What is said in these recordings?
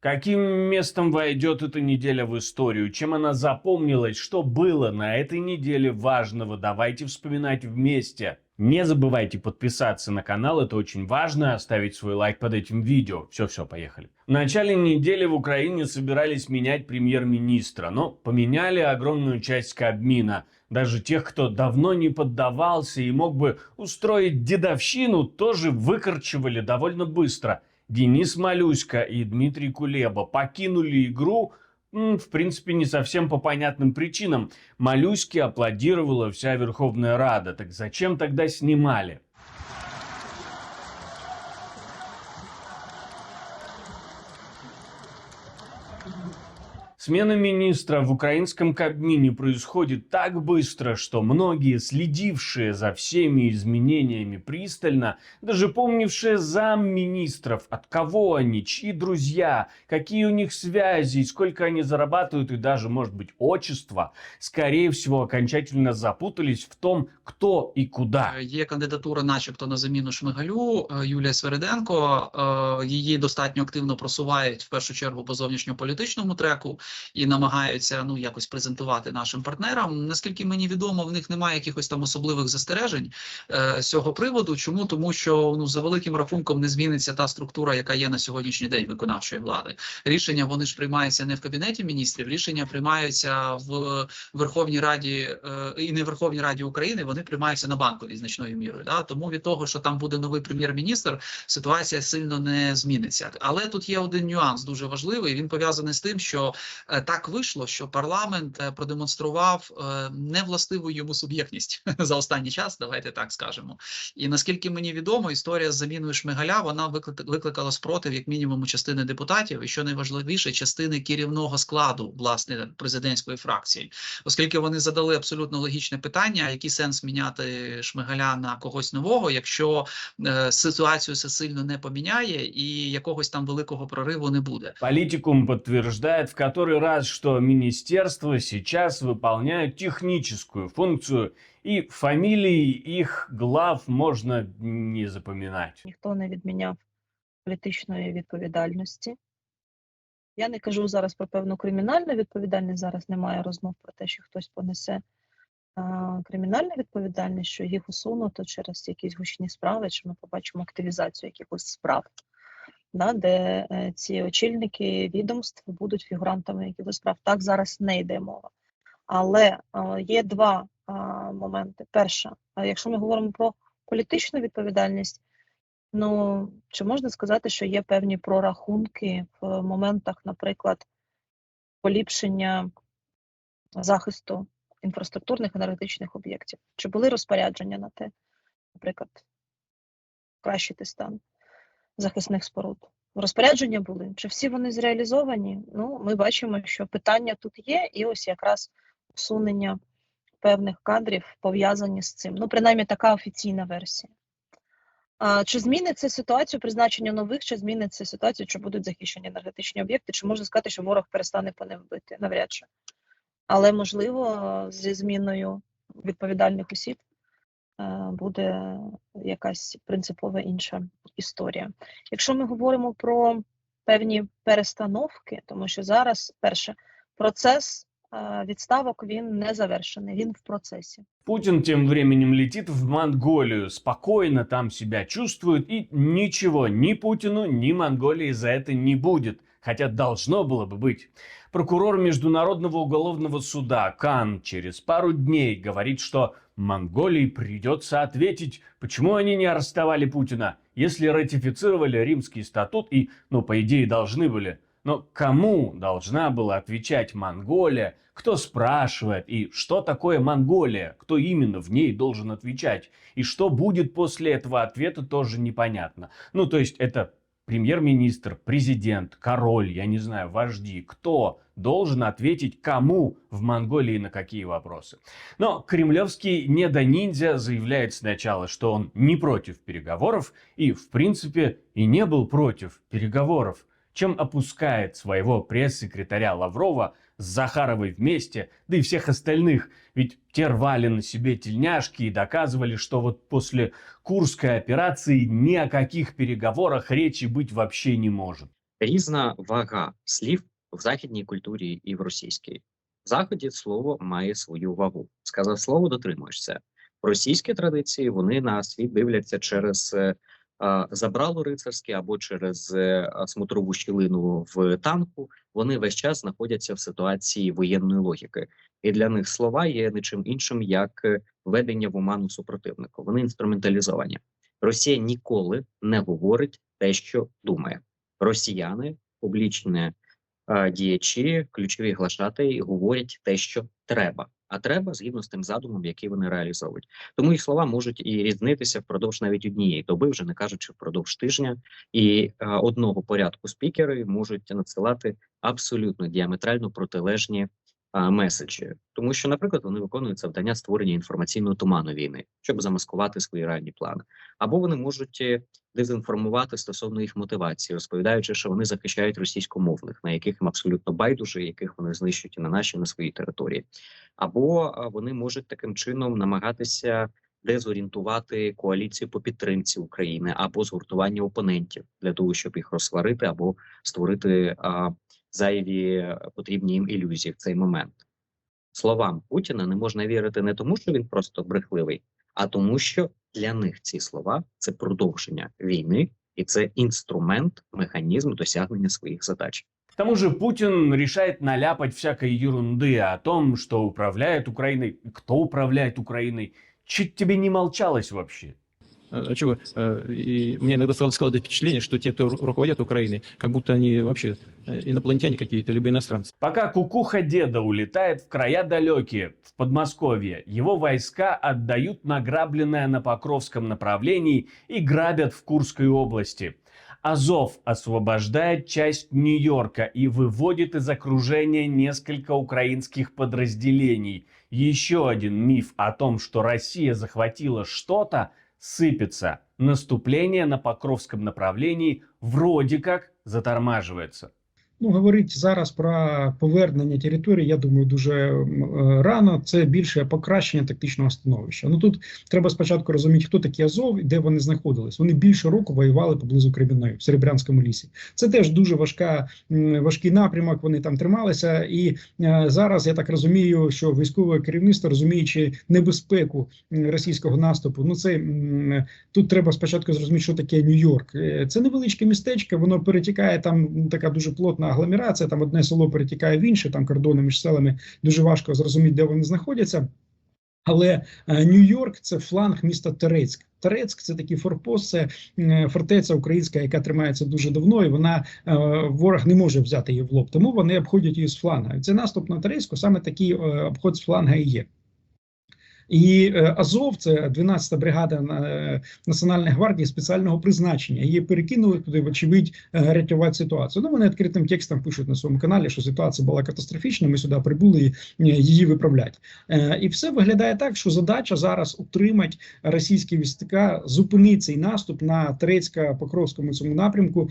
Каким местом войдет эта неделя в историю? Чем она запомнилась? Что было на этой неделе важного? Давайте вспоминать вместе. Не забывайте подписаться на канал, это очень важно, оставить свой лайк под этим видео. Все-все, поехали. В начале недели в Украине собирались менять премьер-министра, но поменяли огромную часть Кабмина. Даже тех, кто давно не поддавался и мог бы устроить дедовщину, тоже выкорчевали довольно быстро. Денис Малюська и Дмитрий Кулеба покинули игру, в принципе, не совсем по понятным причинам. Малюське аплодировала вся Верховная Рада. Так зачем тогда снимали? Смена министра в украинском Кабмине происходит так быстро, что многие, следившие за всеми изменениями пристально, даже помнившие замминистров, от кого они, чьи друзья, какие у них связи, сколько они зарабатывают и даже, может быть, отчество, скорее всего, окончательно запутались в том, кто и куда. Є кандидатура, начебто, на заміну Шмигалю е, Юлія Свериденко. Е, Її достатньо активно просувають в першу чергу по зовнішньополітичному треку і намагаються ну якось презентувати нашим партнерам. Наскільки мені відомо, в них немає якихось там особливих застережень е, з цього приводу. Чому тому, що ну за великим рахунком не зміниться та структура, яка є на сьогоднішній день виконавчої влади. Рішення вони ж приймаються не в кабінеті міністрів, рішення приймаються в Верховній Раді е, і не в Верховній Раді України. Вони приймаються на банковій значною мірою. Да? Тому від того, що там буде новий прем'єр-міністр, ситуація сильно не зміниться. Але тут є один нюанс дуже важливий. Він пов'язаний з тим, що так вийшло, що парламент е, продемонстрував е, невластиву йому суб'єктність за останній час. Давайте так скажемо. І наскільки мені відомо, історія з заміною Шмигаля вона виклик- викликала спротив як мінімум частини депутатів, і що найважливіше, частини керівного складу власне президентської фракції, оскільки вони задали абсолютно логічне питання: який сенс міняти Шмигаля на когось нового, якщо е, ситуацію це сильно не поміняє і якогось там великого прориву не буде. Политикум подтверждает в который раз, что министерства сейчас выполняют техническую функцию, и фамилии их глав можно не запоминать. ніхто не відміняв політичної відповідальності. Я не кажу зараз про певну кримінальну відповідальність. Зараз немає розмов про те, що хтось понесе а, кримінальну відповідальність, що їх усунуто через якісь гучні справи, чи ми побачимо активізацію якихось справ, да, де е, ці очільники відомств будуть фігурантами якихось справ. Так зараз не йде мова. Але а, є два а, моменти. Перше, якщо ми говоримо про політичну відповідальність, Ну, чи можна сказати, що є певні прорахунки в моментах, наприклад, поліпшення захисту інфраструктурних енергетичних об'єктів? Чи були розпорядження на те, наприклад, кращити стан захисних споруд? Розпорядження були. Чи всі вони зреалізовані? Ну, ми бачимо, що питання тут є, і ось якраз усунення певних кадрів пов'язані з цим. Ну, принаймні, така офіційна версія. А, чи змінить це ситуацію призначення нових, чи змінить це ситуацію, чи будуть захищені енергетичні об'єкти, чи можна сказати, що ворог перестане по ним бити? Навряд чи. Але можливо, зі зміною відповідальних осіб буде якась принципово інша історія. Якщо ми говоримо про певні перестановки, тому що зараз перше процес е, відставок він не завершений, він в процесі. Путин тем временем летит в Монголию, спокойно там себя чувствует, и ничего ни Путину, ни Монголии за это не будет. Хотя должно было бы быть. Прокурор Международного уголовного суда Кан через пару дней говорит, что Монголии придется ответить, почему они не арестовали Путина, если ратифицировали римский статут и, ну, по идее, должны были. Но кому должна была отвечать Монголия, кто спрашивает? И что такое Монголия, кто именно в ней должен отвечать? И что будет после этого? Ответа тоже непонятно. Ну, то есть это премьер-министр, президент, король, я не знаю, вожди, кто должен ответить кому в Монголии на какие вопросы. Но кремлевский недониндзя заявляет сначала, что он не против переговоров и, в принципе, и не был против переговоров, чем опускает своего пресс-секретаря Лаврова с Захаровой вместе, да и всех остальных. Ведь те рвали на себе тельняшки и доказывали, что вот после Курской операции ни о каких переговорах речи быть вообще не может. різна вага слів в західній культурі і в російській. В заході слово має свою вагу. Сказав слово, дотримуєшся. В російській традиції вони на світ дивляться через е, е, забрало рицарське або через е, смотрову щілину в танку. Вони весь час знаходяться в ситуації воєнної логіки, і для них слова є нічим іншим як е, введення в оману супротивника. Вони інструменталізовані. Росія ніколи не говорить те, що думає. Росіяни, публічні діячі, ключові глашатаї говорять те, що треба. А треба згідно з тим задумом, який вони реалізовують. Тому їх слова можуть і різнитися впродовж навіть однієї доби, вже не кажучи впродовж тижня, і е, одного порядку спікери можуть надсилати абсолютно діаметрально протилежні меседжі, тому що, наприклад, вони виконують завдання створення інформаційного туману війни, щоб замаскувати свої реальні плани, або вони можуть е, дезінформувати стосовно їх мотивації, розповідаючи, що вони захищають російськомовних, на яких їм абсолютно байдуже, яких вони знищують і на нашій, на своїй території, або вони можуть таким чином намагатися дезорієнтувати коаліцію по підтримці України або згуртування опонентів для того, щоб їх розсварити або створити зайві е, потрібні їм ілюзії в цей момент. Словам Путіна не можна вірити не тому, що він просто брехливий, а тому, що для них ці слова це продовження війни і це інструмент, механізм досягнення своїх задач. К тому же Путин решает наляпать всякой ерунды о том, что управляет Украиной, кто управляет Украиной. Чуть тебе не молчалось вообще. А чего? Э, И мне иногда стало складывать впечатление, что те, кто ру- руководят Украиной, как будто они вообще э, инопланетяне какие-то, либо иностранцы. Пока кукуха деда улетает в края далекие, в Подмосковье, его войска отдают награбленное на Покровском направлении и грабят в Курской области. Азов освобождает часть Нью-Йорка и выводит из окружения несколько украинских подразделений. Еще один миф о том, что Россия захватила что-то, сыпется. Наступление на Покровском направлении вроде как затормаживается. Ну, говорить зараз про повернення території, я думаю, дуже е, рано. Це більше покращення тактичного становища. Ну тут треба спочатку розуміти, хто такі Азов і де вони знаходились. Вони більше року воювали поблизу Кремінної в Серебрянському лісі. Це теж дуже важка важкий напрямок. Вони там трималися, і е, зараз я так розумію, що військове керівництво, розуміючи небезпеку російського наступу, ну це тут треба спочатку зрозуміти, що таке Нью-Йорк. Е, Це невеличке містечко, воно перетікає там така дуже плотна агломерація. Там одне село перетікає в інше, там кордони між селами дуже важко зрозуміти, де вони знаходяться. Але е, Нью-Йорк це фланг міста Терецьк. Терецьк це такий форпост, це е, фортеця українська, яка тримається дуже давно, і вона е, ворог не може взяти її в лоб. Тому вони обходять її з фланга. Це наступ на Терецьку, саме такий обход з фланга і є. І е, Азов, це 12-та бригада е, Національної гвардії спеціального призначення. Її перекинули туди, вочевидь, е, рятувати ситуацію. Ну, вони відкритим текстом пишуть на своєму каналі, що ситуація була катастрофічна. Ми сюди прибули її виправляти. І все виглядає так, що задача зараз утримати російські війська, зупинити цей наступ на Терецька-Покровському цьому напрямку,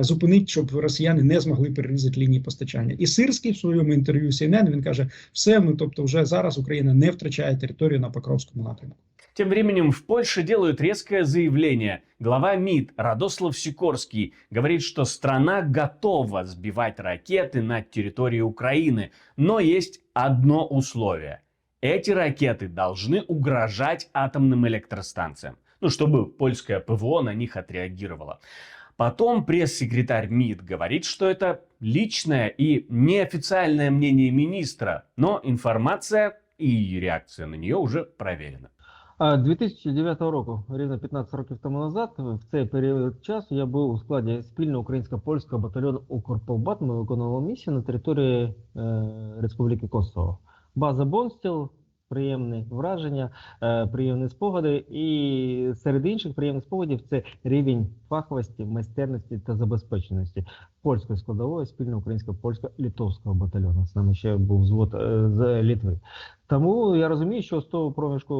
зупинити, щоб росіяни не змогли перерізати лінії постачання. І Сирський в своєму інтерв'ю CNN, він каже: все, ми, тобто, вже зараз Україна не втрачає територію на Покровському напрямку. Тем временем в Польше делают резкое заявление. Глава МИД Радослав Сикорский говорит, что страна готова сбивать ракеты над территорией Украины, но есть одно условие. Эти ракеты должны угрожать атомным электростанциям, ну, чтобы польское ПВО на них отреагировало. Потом пресс-секретарь МИД говорит, что это личное и неофициальное мнение министра, но информация и реакция на нее уже проверена. 2009 року, рівно 15 років тому назад, в цей період часу я був у складі спільного українсько-польського батальйону Укрполбат. Ми виконували місію на території е, Республіки Косово. База Бонстіл, приємні враження, е, приємні спогади. І серед інших приємних спогадів це рівень фаховості, майстерності та забезпеченості польської складової спільно українсько-польсько-литовського батальйону. З нами ще був звод е, з Літви. Тому я розумію, що з того проміжку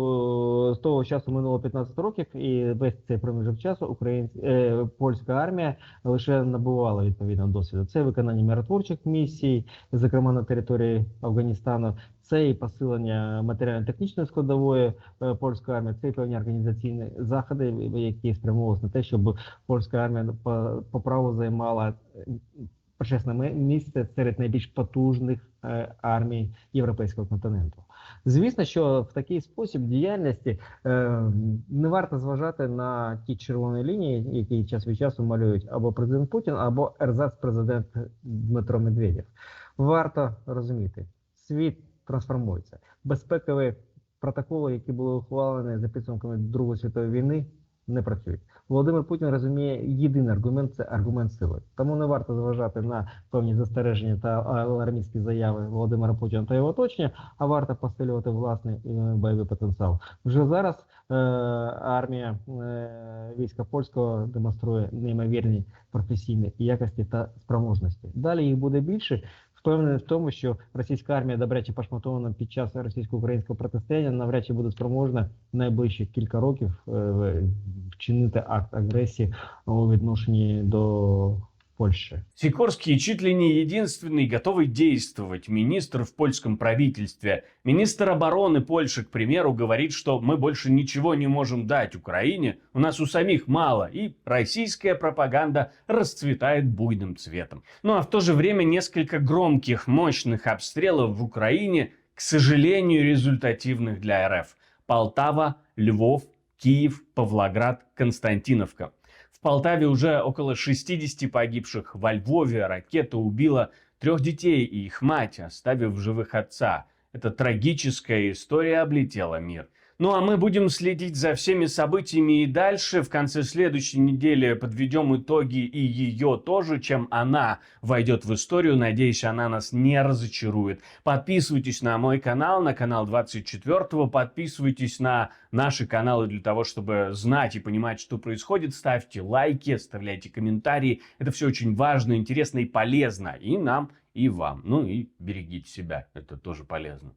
з того часу минуло 15 років, і весь цей проміжок часу українсь... е, польська армія лише набувала відповідного досвіду. Це виконання миротворчих місій, зокрема на території Афганістану, це і посилення матеріально-технічної складової е, польської армії, це і певні організаційні заходи, які спрямовувалися на те, щоб польська армія по, по праву займала е, почесне місце серед найбільш потужних е, армій європейського континенту. Звісно, що в такий спосіб діяльності е, не варто зважати на ті червоні лінії, які час від часу малюють або президент Путін, або ерзац-президент Дмитро Медведєв. Варто розуміти, світ трансформується. Безпекові протоколи, які були ухвалені за підсумками Другої світової війни, не працюють. Володимир Путін розуміє єдиний аргумент це аргумент сили. Тому не варто зважати на певні застереження та алармістські заяви Володимира Путіна та його оточення, а варто посилювати власний е, бойовий потенціал. Вже зараз е, армія е, війська польського демонструє неймовірні професійні якості та спроможності. Далі їх буде більше. Впевнений в тому, що російська армія, добряче пошматована під час російсько-українського протистояння, навряд чи буде спроможна найближчі кілька років е, вчинити акт агресії у відношенні до Польщі. Сикорский чуть ли не единственный готовый действовать министр в польском правительстве. Министр обороны Польши, к примеру, говорит, что мы больше ничего не можем дать Украине, у нас у самих мало, и российская пропаганда расцветает буйным цветом. Ну а в то же время несколько громких, мощных обстрелов в Украине, к сожалению, результативных для РФ. Полтава, Львов, Киев, Павлоград, Константиновка. В Полтаве уже около 60 погибших. Во Львове ракета убила трех детей и их мать, оставив живых отца. Эта трагическая история облетела мир. Ну а мы будем следить за всеми событиями и дальше. В конце следующей недели подведем итоги и ее тоже, чем она войдет в историю. Надеюсь, она нас не разочарует. Подписывайтесь на мой канал, на канал 24 Подписывайтесь на наши каналы для того, чтобы знать и понимать, что происходит. Ставьте лайки, оставляйте комментарии. Это все очень важно, интересно и полезно. И нам, и вам. Ну и берегите себя. Это тоже полезно.